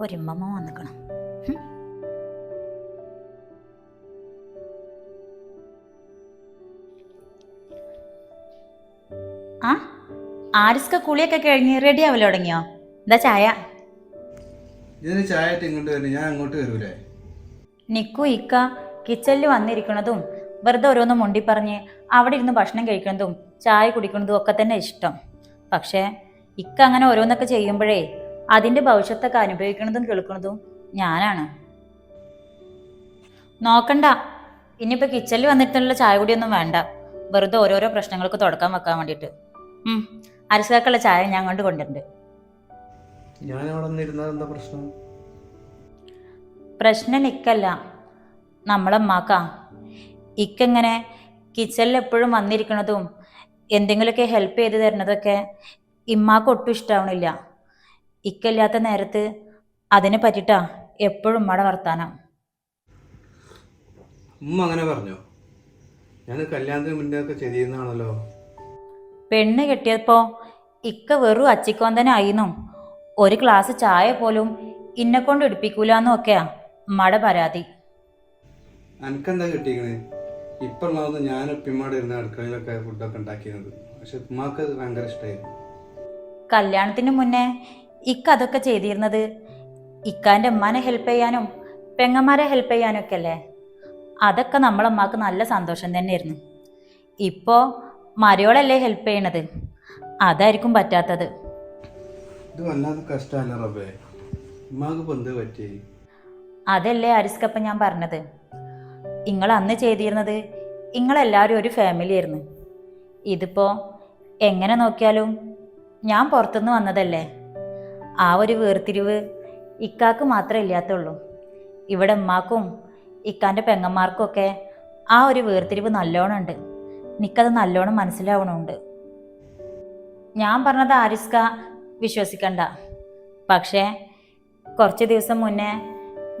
ഒരുമ്മമ്മ വന്നിക്കണം. ആ ആരിസ്ക കുളിയൊക്കെ കഴിഞ്ഞ് റെഡി ആവല്ലോ തുടങ്ങിയോ? എന്താ ചായ? ഇതിന് ചായ ഇങ്ങോട്ട് വരും ഞാൻ അങ്ങോട്ട് വരൂലേ? നിക്കു ഇക്ക കിച്ചണിൽ വന്നിരിക്കണതും വെറുതെ ഓരോന്ന് മുണ്ടി പറഞ്ഞ് അവിടെ ഇരുന്ന് ഭക്ഷണം കഴിക്കുന്നതും ചായ കുടിക്കുന്നതും ഒക്കെ തന്നെ ഇഷ്ടം. പക്ഷേ ഇക്ക അങ്ങനെ ഓരോന്നൊക്കെ ചെയ്യുമ്പോഴേ അതിന്റെ ഭവിഷ്യത്തൊക്കെ അനുഭവിക്കുന്നതും കേൾക്കുന്നതും ഞാനാണ്. നോക്കണ്ട. ഇനിയിപ്പോൾ കിച്ചണിൽ വന്നിട്ടുള്ള ചായ കുടിയൊന്നും വേണ്ട. വെറുതെ ഓരോരോ പ്രശ്നങ്ങൾക്ക് തുടക്കം വെക്കാൻ വേണ്ടിയിട്ട്. അരസാക്കുള്ള ചായ ഞാൻ കൊണ്ട് കൊണ്ടുണ്ട് പ്രശ്നം? ഇക്കല്ല. നിക്കല്ല നമ്മളെ അമ്മാക്കാ ഇക്കങ്ങനെ കിച്ചണിൽ എപ്പോഴും വന്നിരിക്കണതും എന്തെങ്കിലുമൊക്കെ ഹെൽപ്പ് ചെയ്ത് തരുന്നതൊക്കെ ഇമ്മാക്ക് ഒട്ടും ഇഷ്ടാവണില്ല. ഇക്കല്ലാത്ത നേരത്ത് അതിനെ പറ്റിട്ടാ എപ്പോഴും ഉമ്മയുടെ വർത്താനം. ഉമ്മ അങ്ങനെ പറഞ്ഞോ? ഞാൻ കല്യാണത്തിന് മുന്നേ ഒക്കെ ചെയ്തിരുന്നാണല്ലോ പെണ്ണ് കെട്ടിയപ്പോ ഇക്ക വെറും അച്ചിക്കോന്തനായിരുന്നു ഒരു ഗ്ലാസ് ചായ പോലും ഇന്നെ കൊണ്ട് എടുപ്പിക്കൂലെന്നും ഒക്കെയാ ഉമ്മയുടെ പരാതി. എനിക്കെന്താ കിട്ടിക്കണേ? ഇപ്പം ഉള്ളതൊന്നും ഞാൻ ഉപ്പിമ്മയുടെ ഇരുന്ന അടുക്കളയിലൊക്കെ ഫുഡൊക്കെ ഉണ്ടാക്കിയിരുന്നത്. പക്ഷെ ഉമ്മാക്ക് ഭയങ്കര ഇഷ്ടമായിരുന്നു കല്യാണത്തിന് മുന്നേ ഇക്ക അതൊക്കെ ചെയ്തിരുന്നത്? ഇക്കാന്റെ ഉമ്മാനെ ഹെൽപ്പ് ചെയ്യാനും പെങ്ങന്മാരെ ഹെൽപ്പ് ചെയ്യാനും ഒക്കെ അല്ലേ? അതൊക്കെ നമ്മളമ്മക്ക് നല്ല സന്തോഷം തന്നെയായിരുന്നു. ഇപ്പോ മരയോളല്ലേ ഹെൽപ്പ് ചെയ്യണത്? അതായിരിക്കും പറ്റാത്തത്. ഇത് വല്ലാതെ കഷ്ടമല്ല റബ്ബേ. ഉമ്മാക്ക് ഇപ്പം എന്ത് പറ്റി? അതല്ലേ അരിസ്കപ്പം ഞാൻ പറഞ്ഞത്. നിങ്ങൾ അന്ന് ചെയ്തിരുന്നത് നിങ്ങളെല്ലാവരും ഒരു ഫാമിലി ആയിരുന്നു. ഇതിപ്പോൾ എങ്ങനെ നോക്കിയാലും ഞാൻ പുറത്തുനിന്ന് വന്നതല്ലേ? ആ ഒരു വേർതിരിവ് ഇക്കാക്ക് മാത്രമേ ഇല്ലാത്തുള്ളൂ. ഇവിടെ ഉമ്മാക്കും ഇക്കാന്റെ പെങ്ങന്മാർക്കൊക്കെ ആ ഒരു വേർതിരിവ് നല്ലോണം ഉണ്ട്. എനിക്കത് നല്ലോണം മനസ്സിലാവണമുണ്ട് ഞാൻ പറഞ്ഞത് ആരിസ്ക വിശ്വസിക്കണ്ട. പക്ഷേ കുറച്ച് ദിവസം മുന്നേ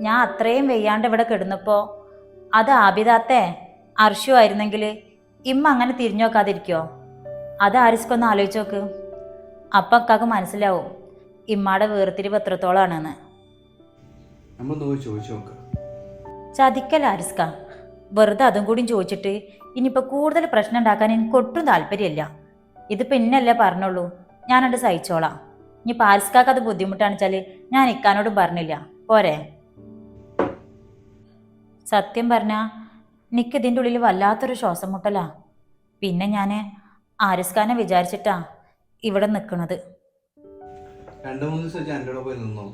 ഞാൻ അത്രയും വെയ്യാണ്ട് ഇവിടെ കിടന്നപ്പോൾ അത് ആബിദാത്തെ അർഷു ആയിരുന്നെങ്കിൽ ഇമ്മ അങ്ങനെ തിരിഞ്ഞു നോക്കാതിരിക്കോ അത് ആരിസ്കൊന്ന് ആലോചിച്ച് നോക്ക്. അപ്പം അക്കാക്ക് മനസ്സിലാവും. ഇമ്മയുടെ വേർതിരിവ് എത്രത്തോളാണെന്ന് ചതിക്കൽ ആരിസ്ക വെറുതെ അതും കൂടി ചോദിച്ചിട്ട് ഇനിയിപ്പോൾ കൂടുതൽ പ്രശ്നം ഉണ്ടാക്കാൻ എനിക്ക് ഒട്ടും താല്പര്യമില്ല. ഇത് പിന്നല്ലേ പറഞ്ഞുള്ളൂ. ഞാനത് സഹിച്ചോളാം. ഇനി പാരിസ്കാക്ക് അത് ബുദ്ധിമുട്ടാണ് വെച്ചാൽ ഞാൻ ഇക്കാനോടും പറഞ്ഞില്ല. പോരെ. സത്യം പറഞ്ഞാൽ നിക്ക് ഇതിന്റെ ഉള്ളിൽ വല്ലാത്തൊരു ശ്വാസം മുട്ടലാ. പിന്നെ ഞാൻ ആരിസ്കാനെ വിചാരിച്ചിട്ടാ ഇവിടെ നിൽക്കുന്നത് രണ്ട് മൂന്ന് ദിവസം എന്റെ കൂടെ പോയി നിന്നോ.